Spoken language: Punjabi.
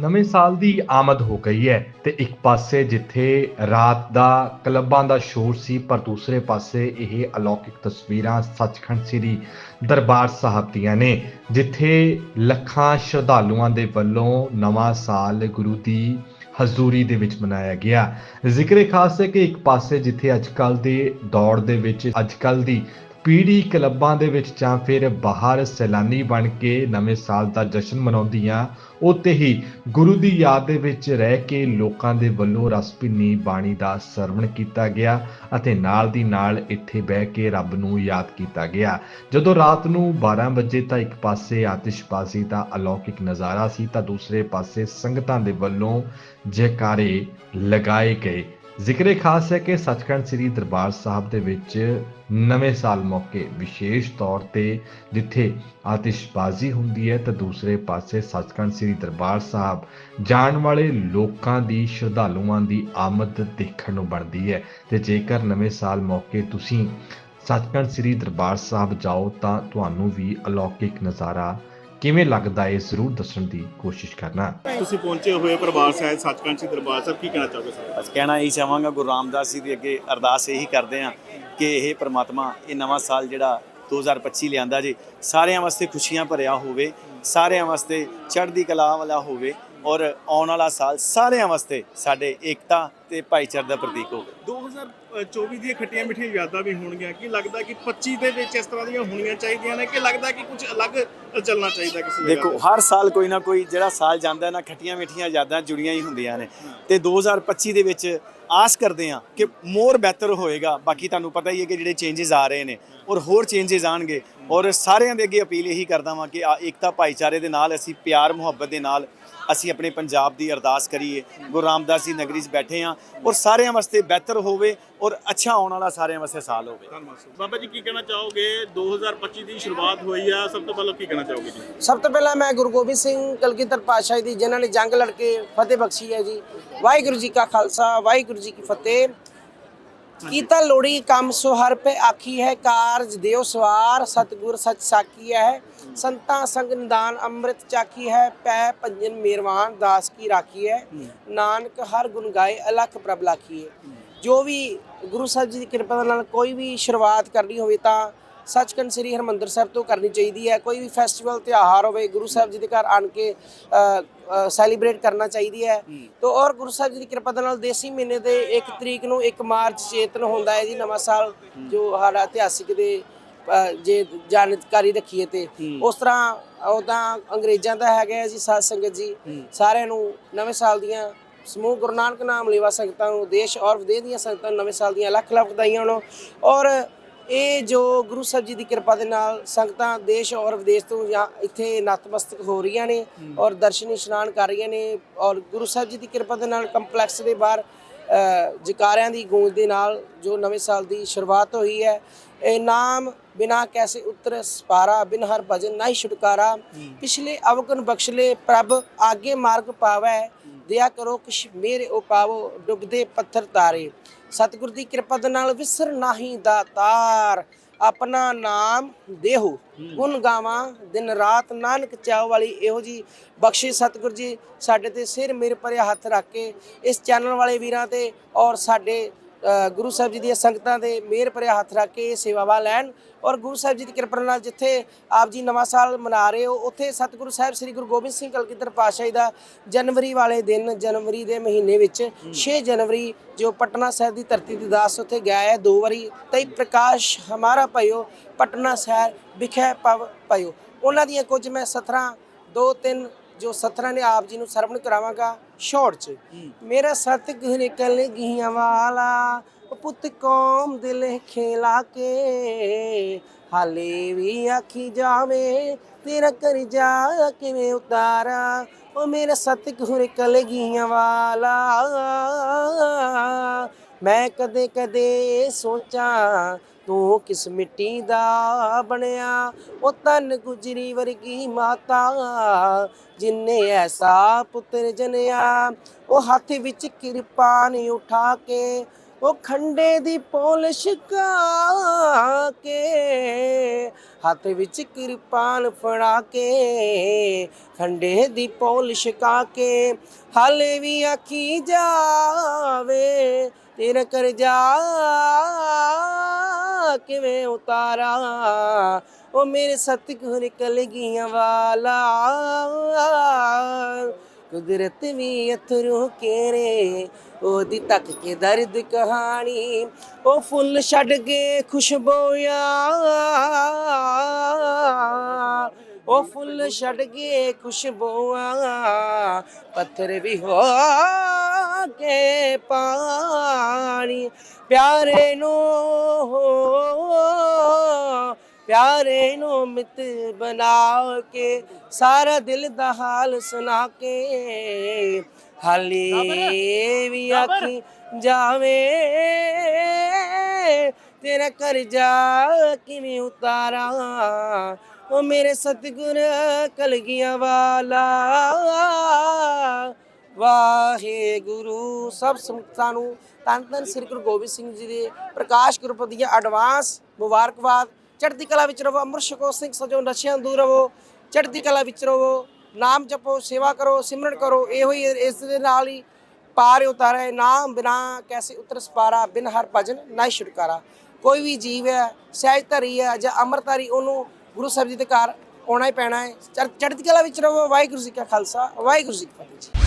ਨਵੇਂ ਸਾਲ ਦੀ ਆਮਦ ਹੋ ਗਈ ਹੈ ਤੇ ਇੱਕ ਪਾਸੇ ਜਿੱਥੇ ਰਾਤ ਦਾ ਕਲੱਬਾਂ ਦਾ ਸ਼ੋਰ ਸੀ, ਪਰ ਦੂਸਰੇ ਪਾਸੇ ਇਹ ਅਲੌਕਿਕ ਤਸਵੀਰਾਂ ਸੱਚਖੰਡ ਸ੍ਰੀ ਦਰਬਾਰ ਸਾਹਿਬ ਦੀਆਂ ਨੇ, ਜਿੱਥੇ ਲੱਖਾਂ ਸ਼ਰਧਾਲੂਆਂ ਦੇ ਵੱਲੋਂ ਨਵਾਂ ਸਾਲ ਗੁਰੂ ਦੀ ਹਜ਼ੂਰੀ ਦੇ ਵਿੱਚ ਮਨਾਇਆ ਗਿਆ। ਜ਼ਿਕਰ ਖਾਸ ਹੈ ਕਿ ਇੱਕ ਪਾਸੇ ਜਿੱਥੇ ਅੱਜਕੱਲ ਦੇ ਦੌੜ ਦੇ ਵਿੱਚ ਅੱਜਕੱਲ ਦੀ ਪੀੜੀ ਕਲੱਬਾਂ ਦੇ ਵਿੱਚ ਜਾਂ ਫਿਰ ਬਾਹਰ ਸੈਲਾਨੀ ਬਣ ਕੇ ਨਵੇਂ ਸਾਲ ਦਾ ਜਸ਼ਨ ਮਨਾਉਂਦੀਆਂ ਉੱਤੇ ਹੀ ਗੁਰੂ ਦੀ ਯਾਦ ਦੇ ਵਿੱਚ ਰਹਿ ਕੇ ਲੋਕਾਂ ਦੇ ਵੱਲੋਂ ਰਸਪਿੰਨੀ ਬਾਣੀ ਦਾ ਸਰਵਣ ਕੀਤਾ ਗਿਆ ਅਤੇ ਨਾਲ ਦੀ ਨਾਲ ਇੱਥੇ ਬਹਿ ਕੇ ਰੱਬ ਨੂੰ ਯਾਦ ਕੀਤਾ ਗਿਆ। ਜਦੋਂ ਰਾਤ ਨੂੰ 12 ਵਜੇ ਤਾਂ ਇੱਕ ਪਾਸੇ ਆਤਿਸ਼ਬਾਜ਼ੀ ਦਾ ਅਲੌਕਿਕ ਨਜ਼ਾਰਾ ਸੀ ਤਾਂ ਦੂਸਰੇ ਪਾਸੇ ਸੰਗਤਾਂ ਦੇ ਵੱਲੋਂ ਜੈਕਾਰੇ ਲਗਾਏ ਗਏ। ਜ਼ਿਕਰੇ ਖਾਸ ਹੈ ਕਿ ਸੱਚਖੰਡ ਸ੍ਰੀ ਦਰਬਾਰ ਸਾਹਿਬ ਦੇ ਵਿੱਚ ਨਵੇਂ ਸਾਲ ਮੌਕੇ ਵਿਸ਼ੇਸ਼ ਤੌਰ ਤੇ ਜਿੱਥੇ ਆਤਿਸ਼ਬਾਜ਼ੀ ਹੁੰਦੀ ਹੈ ਤਾਂ ਦੂਸਰੇ ਪਾਸੇ ਸੱਚਖੰਡ ਸ੍ਰੀ ਦਰਬਾਰ ਸਾਹਿਬ ਜਾਣ ਵਾਲੇ ਲੋਕਾਂ ਦੀ ਸ਼ਰਧਾਲੂਆਂ ਦੀ ਆਮਦ ਦੇਖਣ ਨੂੰ ਬਣਦੀ ਹੈ ਤੇ ਜੇਕਰ ਨਵੇਂ ਸਾਲ ਮੌਕੇ ਤੁਸੀਂ ਸੱਚਖੰਡ ਸ੍ਰੀ ਦਰਬਾਰ ਸਾਹਿਬ ਜਾਓ ਤਾਂ ਤੁਹਾਨੂੰ ਵੀ ਅਲੌਕਿਕ ਨਜ਼ਾਰਾ ਕਿਵੇਂ ਲੱਗਦਾ ਹੈ? ਜ਼ਰੂਰ ਦੱਸਣ ਦੀ ਕੋਸ਼ਿਸ਼ ਕਰਨਾ। ਤੁਸੀਂ ਪਹੁੰਚੇ ਹੋਏ ਪਰਿਵਾਰ ਸਾਹਿਬ ਸੱਚਖੰਡ ਸ੍ਰੀ ਦਰਬਾਰ ਸਾਹਿਬ ਕੀ ਕਹਿਣਾ ਚਾਹੋਗੇ ਸਰ? ਬਸ ਕਹਿਣਾ ਇਹੀ ਚਾਹਾਂਗਾ ਗੁਰੂ ਰਾਮਦਾਸ ਜੀ ਦੇ ਅੱਗੇ ਅਰਦਾਸ ਇਹੀ ਕਰਦੇ ਆ ਕਿ ਇਹ ਪ੍ਰਮਾਤਮਾ ਇਹ ਨਵਾਂ ਸਾਲ ਜਿਹੜਾ 2025 ਲਿਆਂਦਾ ਜੀ ਸਾਰਿਆਂ ਵਾਸਤੇ ਖੁਸ਼ੀਆਂ ਭਰਿਆ ਹੋਵੇ ਸਾਰਿਆਂ ਵਾਸਤੇ ਚੜ੍ਹਦੀ ਕਲਾ ਵਾਲਾ ਹੋਵੇ ਔਰ ਆਉਣ ਵਾਲਾ ਸਾਲ ਸਾਰਿਆਂ ਵਾਸਤੇ ਸਾਡੇ ਏਕਤਾ ਤੇ ਭਾਈਚਾਰੇ ਦਾ ਪ੍ਰਤੀਕ ਹੋਵੇ। 2024 ਦੀਆਂ ਖੱਟੀਆਂ ਮਿੱਠੀਆਂ ਯਾਦਾਂ ਵੀ ਹੋਣਗੀਆਂ। ਕੀ ਲੱਗਦਾ ਕਿ 25 ਦੇ ਵਿੱਚ ਇਸ ਤਰ੍ਹਾਂ ਦੀਆਂ ਹੋਣੀਆਂ ਚਾਹੀਦੀਆਂ ਨੇ ਕਿ ਲੱਗਦਾ ਕਿ ਕੁਝ ਅਲੱਗ ਚੱਲਣਾ ਚਾਹੀਦਾ ਕਿਸੇ ਦੇਖੋ? ਹਰ ਸਾਲ ਕੋਈ ਨਾ ਕੋਈ ਜਿਹੜਾ ਸਾਲ ਜਾਂਦਾ ਹੈ ਨਾ ਖੱਟੀਆਂ ਮਿੱਠੀਆਂ ਯਾਦਾਂ ਜੁੜੀਆਂ ਹੀ ਹੁੰਦੀਆਂ ਨੇ। ਤੇ 2025 ਦੇ ਵਿੱਚ ਆਸ ਕਰਦੇ ਹਾਂ ਕਿ ਮੋਰ ਬਿਹਤਰ ਹੋਏਗਾ। ਬਾਕੀ ਤੁਹਾਨੂੰ ਪਤਾ ਹੀ ਹੈ ਕਿ ਜਿਹੜੇ ਚੇਂਜਸ ਆ ਰਹੇ ਨੇ ਔਰ ਹੋਰ ਚੇਂਜਸ ਆਣਗੇ। ਔਰ ਸਾਰਿਆਂ ਦੇ ਅੱਗੇ ਅਪੀਲ ਇਹੀ ਕਰਦਾ ਵਾਂ ਕਿ ਏਕਤਾ ਭਾਈਚਾਰੇ ਦੇ ਨਾਲ ਅਸੀਂ ਪਿਆਰ ਮੁਹੱਬਤ ਦੇ ਨਾਲ ਅਸੀਂ ਆਪਣੇ ਪੰਜਾਬ ਦੀ ਅਰਦਾਸ ਕਰੀਏ ਗੁਰੂ ਰਾਮਦਾਸ ਜੀ ਨਗਰੀ 'ਚ ਬੈਠੇ ਹਾਂ ਔਰ ਸਾਰਿਆਂ ਵਾਸਤੇ ਬਿਹਤਰ ਹੋਵੇ ਔਰ ਅੱਛਾ ਆਉਣ ਵਾਲਾ ਸਾਰਿਆਂ ਵਾਸਤੇ ਸਾਲ ਹੋਵੇ। ਧੰਨਵਾਦ। ਬਾਬਾ ਜੀ ਕੀ ਕਹਿਣਾ ਚਾਹੋਗੇ? 2025 ਦੀ ਸ਼ੁਰੂਆਤ ਹੋਈ ਆ ਸਭ ਤੋਂ ਪਹਿਲਾਂ ਕੀ ਕਹਿਣਾ ਚਾਹੋਗੇ ਜੀ? ਸਭ ਤੋਂ ਪਹਿਲਾਂ ਮੈਂ ਗੁਰੂ ਗੋਬਿੰਦ ਸਿੰਘ ਕਲਗੀਧਰ ਪਾਤਸ਼ਾਹ ਦੀ ਜਿਨ੍ਹਾਂ ਨੇ ਜੰਗ ਲੜ ਕੇ ਫਤਿਹ ਬਖਸ਼ੀ ਹੈ ਜੀ। ਵਾਹਿਗੁਰੂ ਜੀ ਕਾ ਖਾਲਸਾ ਵਾਹਿਗੁਰੂ ਜੀ ਕੀ ਫਤਿਹ। ਕੀਤਾ ਲੋੜੀ ਕੰਮ ਸੋ ਹਰ ਪੇ ਆਖੀ ਹੈ, ਕਾਰਜ ਦਿਓ ਸਵਾਰ, ਸਤਗੁਰ ਸਚ ਸਾਕੀ ਹੈ। ਸੰਤਾਂ ਸੰਗ ਨਿਦਾਨ ਅੰਮ੍ਰਿਤ ਚਾਖੀ ਹੈ, ਪੈ ਭੰਜਨ ਮੇਰਵਾਨ ਦਾਸ ਕੀ ਰਾਖੀ ਹੈ। ਨਾਨਕ ਹਰ ਗੁਣ ਗਾਏ, ਅਲਖ ਪ੍ਰਭ ਲਾਖੀ ਹੈ ਜੋ ਵੀ ਗੁਰੂ ਸਾਹਿਬ ਜੀ ਦੀ ਕਿਰਪਾ ਨਾਲ ਕੋਈ ਵੀ ਸ਼ੁਰੂਆਤ ਕਰਨੀ ਹੋਵੇ ਤਾਂ ਸੱਚਖੰਡ ਸ੍ਰੀ ਹਰਮੰਦਰ ਸਾਹਿਬ ਤੋਂ ਕਰਨੀ ਚਾਹੀਦੀ ਹੈ। ਕੋਈ ਵੀ ਫੈਸਟੀਵਲ ਤਿਉਹਾਰ ਹੋਵੇ ਗੁਰੂ ਸਾਹਿਬ ਜੀ ਦੇ ਘਰ ਆਣ ਕੇ ਸੈਲੀਬ੍ਰੇਟ ਕਰਨਾ ਚਾਹੀਦੀ ਹੈ। ਤੋ ਔਰ ਗੁਰੂ ਸਾਹਿਬ ਜੀ ਦੀ ਕਿਰਪਾ ਦੇ ਨਾਲ ਦੇਸੀ ਮਹੀਨੇ ਦੇ 1 ਤਰੀਕ ਨੂੰ 1 ਮਾਰਚ ਚੇਤਨ ਹੁੰਦਾ ਹੈ ਜੀ ਨਵਾਂ ਸਾਲ ਜੋ ਸਾਡਾ ਇਤਿਹਾਸਿਕ ਦੇ ਜੇ ਜਾਣਕਾਰੀ ਰੱਖੀਏ ਤੇ। ਉਸ ਤਰ੍ਹਾਂ ਉਹਦਾ ਅੰਗਰੇਜ਼ਾਂ ਦਾ ਹੈਗਾ ਜੀ ਸਾਧ ਸੰਗਤ ਜੀ। ਸਾਰਿਆਂ ਨੂੰ ਨਵੇਂ ਸਾਲ ਦੀਆਂ ਸਮੂਹ ਗੁਰੂ ਨਾਨਕ ਨਾਮ ਲੇਵਾ ਸੰਗਤਾਂ ਨੂੰ ਦੇਸ਼ ਔਰ ਵਿਦੇਸ਼ ਦੀਆਂ ਸੰਗਤਾਂ ਨੂੰ ਨਵੇਂ ਸਾਲ ਦੀਆਂ ਲੱਖ ਲੱਖ ਵਧਾਈਆਂ ਹੋਣ। ਔਰ ਇਹ ਜੋ ਗੁਰੂ ਸਾਹਿਬ ਜੀ ਦੀ ਕਿਰਪਾ ਦੇ ਨਾਲ ਸੰਗਤਾਂ ਦੇਸ਼ ਔਰ ਵਿਦੇਸ਼ ਤੋਂ ਜਾਂ ਇੱਥੇ ਨਤਮਸਤਕ ਹੋ ਰਹੀਆਂ ਨੇ ਔਰ ਦਰਸ਼ਨੀ ਇਸ਼ਨਾਨ ਕਰ ਰਹੀਆਂ ਨੇ ਔਰ ਗੁਰੂ ਸਾਹਿਬ ਜੀ ਦੀ ਕਿਰਪਾ ਦੇ ਨਾਲ ਕੰਪਲੈਕਸ ਦੇ ਬਾਹਰ ਜਕਾਰਿਆਂ ਦੀ ਗੂੰਜ ਦੇ ਨਾਲ ਜੋ ਨਵੇਂ ਸਾਲ ਦੀ ਸ਼ੁਰੂਆਤ ਹੋਈ ਹੈ ਇਹ ਨਾਮ ਬਿਨਾ ਕੈਸੇ ਉਤਰ ਸਪਾਰਾ ਬਿਨ ਹਰ ਭਜਨ ਨਹੀਂ ਛੁਟਕਾਰਾ। ਪਿਛਲੇ ਅਵਗਨ ਬਖਸ਼ਲੇ ਪ੍ਰਭ ਆਗੇ ਮਾਰਗ ਪਾਵੈ। ਦਇਆ ਕਰੋ ਕਿਛ ਮੇਰੇ ਉਪਾਵੋ ਡੁੱਬਦੇ ਪੱਥਰ ਤਾਰੇ। ਸਤਿਗੁਰ ਦੀ ਕਿਰਪਾ ਦੇ ਨਾਲ ਵਿਸਰ ਨਾਹੀ ਦਾਤਾਰ ਆਪਣਾ ਨਾਮ ਦੇਹੋ। ਗੁਣ ਗਾਵਾਂ ਦਿਨ ਰਾਤ ਨਾਨਕ ਚਾਉ ਵਾਲੀ ਇਹੋ ਜੀ ਬਖਸ਼ਿਸ਼ ਸਤਿਗੁਰ ਜੀ ਸਾਡੇ ਤੇ ਸਿਰ ਮੇਰੇ ਪਰਿਆ ਹੱਥ ਰੱਖ ਕੇ ਇਸ ਚੈਨਲ ਵਾਲੇ ਵੀਰਾਂ ਤੇ ਔਰ ਸਾਡੇ ਗੁਰੂ ਸਾਹਿਬ ਜੀ ਦੀਆਂ ਸੰਗਤਾਂ ਦੇ ਮਿਹਰ ਭਰਿਆ ਹੱਥ ਰੱਖ ਕੇ ਇਹ ਸੇਵਾਵਾਂ ਲੈਣ ਔਰ ਗੁਰੂ ਸਾਹਿਬ ਜੀ ਦੀ ਕਿਰਪਾ ਨਾਲ ਜਿੱਥੇ ਆਪ ਜੀ ਨਵਾਂ ਸਾਲ ਮਨਾ ਰਹੇ ਹੋ ਉੱਥੇ ਸਤਿਗੁਰੂ ਸਾਹਿਬ ਸ੍ਰੀ ਗੁਰੂ ਗੋਬਿੰਦ ਸਿੰਘ ਕਲਗੀਧਰ ਪਾਤਸ਼ਾਹ ਜੀ ਦਾ ਜਨਵਰੀ ਵਾਲੇ ਦਿਨ ਜਨਵਰੀ ਦੇ ਮਹੀਨੇ ਵਿੱਚ 6 ਜਨਵਰੀ ਜੋ ਪਟਨਾ ਸਾਹਿਬ ਦੀ ਧਰਤੀ ਦੀ ਦਾਸ ਉੱਥੇ ਗਿਆ ਹੈ ਦੋ ਵਾਰੀ ਤਈ ਪ੍ਰਕਾਸ਼ ਹਮਾਰਾ ਭਇਓ ਪਟਨਾ ਸ਼ਹਿਰ ਵਿਖੇ ਪਵ ਭਇਓ। ਉਹਨਾਂ ਦੀਆਂ ਕੁਝ ਮੈਂ ਸਤਰਾਂ ਦੋ ਤਿੰਨ ਜੋ ਸਤਰਾਂ ਨੇ ਆਪ ਜੀ ਨੂੰ ਸਰਵਣ ਕਰਾਵਾਂਗਾ। ਸ਼ੋਰਟ ਚ। ਮੇਰਾ ਸਤਿਗੁਰ ਨਿਕਲ ਗਈਆਂ ਵਾਲਾ। ਪੁੱਤ ਕੌਮ ਦਿਲ ਖੇਲਾ ਕੇ। ਹਾਲੇ ਵੀ ਆਖੀ ਜਾਵੇ ਤੇਰਾ ਕਰ ਜਾ ਕਿਵੇਂ ਉਤਾਰਾ। ਉਹ ਮੇਰਾ ਸਤਿਗੁਰ ਨਿਕਲ ਗਈਆਂ ਵਾਲਾ। ਮੈਂ ਕਦੇ ਕਦੇ ਸੋਚਾਂ ਤੂੰ ਕਿਸ ਮਿੱਟੀ ਦਾ ਬਣਿਆ? ਉਹ ਤਨ ਗੁਜਰੀ ਵਰਗੀ ਮਾਤਾ, ਜਿਨੇ ਐਸਾ ਪੁੱਤਰ ਜਨਿਆ। ਉਹ ਹੱਥ ਵਿੱਚ ਕਿਰਪਾਨ ਉਠਾ ਕੇ, ਉਹ ਖੰਡੇ ਦੀ ਪੋਲਿਸ਼ ਕਾ ਕੇ ਹੱਥ ਵਿੱਚ ਕਿਰਪਾਨ ਫੜਾ ਕੇ ਖੰਡੇ ਦੀ ਪੋਲਿਸ਼ ਕਾ ਕੇ ਹਾਲੇ ਵੀ ਆਖੀ ਜਾਵੇ, ਤੇਰਾ ਕਰ ਜਾ ਕਿਵੇਂ ਉਤਾਰਾ? ਉਹ ਮੇਰੇ ਸਤਿਗੁਰ ਕਲਗੀਆਂ ਵਾਲਾ। ਕੁਦਰਤ ਵੀ ਅਥਰੂ ਕੇਰੇ ਉਹਦੀ ਤੱਕ ਕੇ ਦਰਦ ਕਹਾਣੀ। ਉਹ ਫੁੱਲ ਛੱਡ ਕੇ ਖੁਸ਼ਬੂਆਂ ਉਹ ਫੁੱਲ ਛੱਡ ਕੇ ਖੁਸ਼ਬੂਆਂ ਪੱਥਰ ਵੀ ਹੋ ਕੇ ਪਾਣੀ। ਪਿਆਰੇ ਨੂੰ ਪਿਆਰੇ ਨੂੰ ਮਿੱਤ ਬਣਾ ਕੇ ਸਾਰਾ ਦਿਲ ਦਾ ਹਾਲ ਸੁਣਾ ਕੇ ਹਾਲੇ ਵੀ ਆਖੀ ਜਾਵੇ ਤੇਰਾ ਕਰਜ਼ਾ ਕਿਵੇਂ ਉਤਾਰਾਂ? ਉਹ ਮੇਰੇ ਸਤਿਗੁਰ ਕਲਗੀਆਂ ਵਾਲਾ ਵਾਹਿਗੁਰੂ। ਸਭ ਸੰਗਤਾਂ ਨੂੰ ਧੰਨ ਧੰਨ ਸ੍ਰੀ ਗੁਰੂ ਗੋਬਿੰਦ ਸਿੰਘ ਜੀ ਦੇ ਪ੍ਰਕਾਸ਼ ਗੁਰਪੁਰਬ ਦੀਆਂ ਐਡਵਾਂਸ ਮੁਬਾਰਕਬਾਦ। ਚੜ੍ਹਦੀ ਕਲਾ ਵਿੱਚ ਰਹੋ ਅੰਮ੍ਰਿਤ ਛਕੋ ਸਿੰਘ ਸਜੋ, ਨਸ਼ਿਆਂ ਦੂਰ ਰਹੋ। ਚੜ੍ਹਦੀ ਕਲਾ ਵਿੱਚ ਰਹੋ, ਨਾਮ ਜਪੋ, ਸੇਵਾ ਕਰੋ, ਸਿਮਰਨ ਕਰੋ। ਇਹੋ ਹੀ ਇਸ ਦੇ ਨਾਲ ਹੀ ਪਾਰ ਉਤਾਰੇ ਨਾਮ ਬਿਨਾ ਕੈਸੇ ਉਤਰ ਸਪਾਰਾ, ਬਿਨ ਹਰ ਭਜਨ ਨਾ ਹੀ ਛੁਟਕਾਰਾ। ਕੋਈ ਵੀ ਜੀਵ ਹੈ, ਸਹਿਜ ਧਰੀ ਹੈ ਜਾਂ ਅੰਮ੍ਰਿਤਧਾਰੀ ਉਹਨੂੰ ਗੁਰੂ ਸਾਹਿਬ ਜੀ ਦੇ ਘਰ ਆਉਣਾ ਹੀ ਪੈਣਾ ਹੈ। ਚੜ੍ਹਦੀ ਕਲਾ ਵਿੱਚ ਰਹੋ। ਵਾਹਿਗੁਰੂ ਜੀ ਕਾ ਖਾਲਸਾ, ਵਾਹਿਗੁਰੂ ਜੀ ਕੀ ਫਤਿਹ